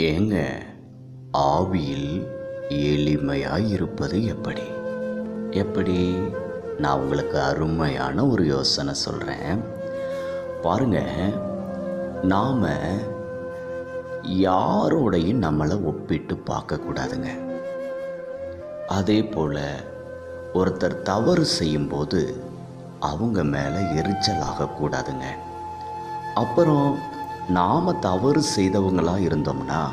ஏங்க ஆவியில் எளிமையாக இருப்பது எப்படி? எப்படி? நான் உங்களுக்கு அருமையான ஒரு யோசனை சொல்கிறேன் பாருங்க நாம் யாரோடையும் நம்மளை ஒப்பிட்டு பார்க்கக்கூடாதுங்க. அதே போல் ஒருத்தர் தவறு செய்யும்போது அவங்க மேலே எரிச்சல் ஆகக்கூடாதுங்க. அப்புறம் நாம் தவறு செய்தவங்களாக இருந்தோம்னா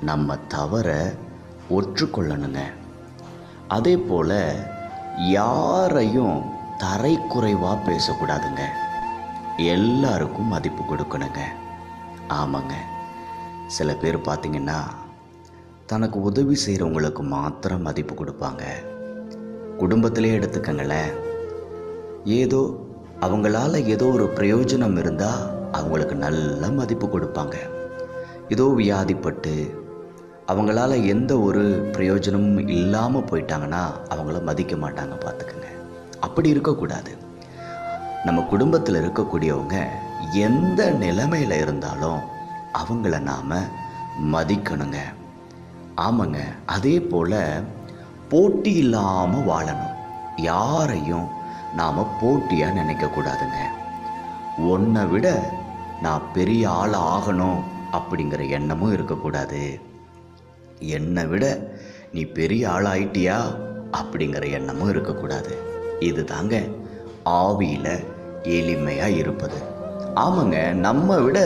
நம்ம தவறை ஒற்றுக்கொள்ளணுங்க. அதே போல் யாரையும் தரைக்குறைவாக பேசக்கூடாதுங்க. எல்லாருக்கும் மதிப்பு கொடுக்கணுங்க. ஆமாங்க. சில பேர் பார்த்தீங்கன்னா தனக்கு உதவி செய்கிறவங்களுக்கு மாத்திரம் மதிப்பு கொடுப்பாங்க. குடும்பத்திலே எடுத்துக்கங்களேன். ஏதோ அவங்களால ஏதோ ஒரு பிரயோஜனம் இருந்தால் அவங்களுக்கு நல்ல மதிப்பு கொடுப்பாங்க. ஏதோ வியாதிப்பட்டு அவங்களால எந்த ஒரு பிரயோஜனமும் இல்லாமல் போயிட்டாங்கன்னா அவங்கள மதிக்க மாட்டாங்க பார்த்துக்குங்க அப்படி இருக்கக்கூடாது. நம்ம குடும்பத்தில் இருக்கக்கூடியவங்க எந்த நிலைமையில் இருந்தாலும் அவங்கள நாம் மதிக்கணுங்க. ஆமாங்க அதே போல் போட்டி இல்லாமல் வாழணும். யாரையும் நாம் போட்டியாக நினைக்கக்கூடாதுங்க உன்னை விட நான் பெரிய ஆளாக ஆகணும் அப்படிங்கிற எண்ணமும் இருக்கக்கூடாது என்னை விட நீ பெரிய ஆளாயிட்டியா அப்படிங்கிற எண்ணமும் இருக்கக்கூடாது இது தாங்க ஆவியில் எளிமையாக இருப்பது. ஆமாங்க நம்ம விட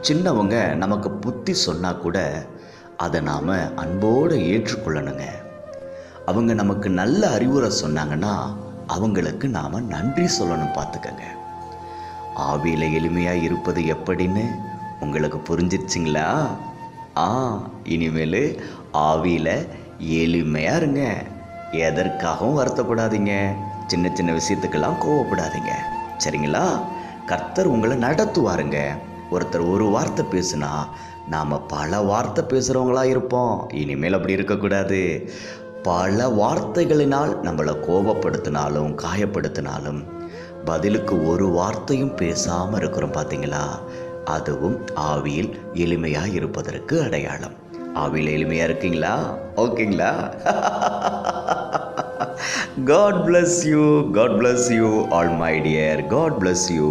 சின்னவங்க நமக்கு புத்தி சொன்னால் கூட அதை நாம் அன்போடு ஏற்றுக்கொள்ளணுங்க. அவங்க நமக்கு நல்ல அறிவுரை சொன்னாங்கன்னா அவங்களுக்கு நாம் நன்றி சொல்லணும் பார்த்துக்கங்க. ஆவியில் எளிமையாக இருப்பது எப்படின்னு உங்களுக்கு புரிஞ்சிருச்சிங்களா? ஆ இனிமேல் ஆவியில் எளிமையாக இருங்க. எதற்காகவும் வருத்தப்படாதீங்க. சின்ன சின்ன விஷயத்துக்கெல்லாம் கோவப்படாதீங்க. சரிங்களா? கர்த்தர் உங்களை நடத்துவாருங்க. ஒருத்தர் ஒரு வார்த்தை பேசுனா நாம் பல வார்த்தை பேசுகிறவங்களாக இருப்போம். இனிமேல் அப்படி இருக்கக்கூடாது. பல வார்த்தைகளினால் நம்மளை கோபப்படுத்தினாலும் காயப்படுத்தினாலும் பதிலுக்கு ஒரு வார்த்தையும் பேசாமல் இருக்கிறோம் பார்த்தீங்களா அதுவும் ஆவியில் எளிமையாக இருப்பதற்கு அடையாளம். ஆவியில் எளிமையாக இருக்கீங்களா? ஓகேங்களா? God bless you god bless you all my dear god bless you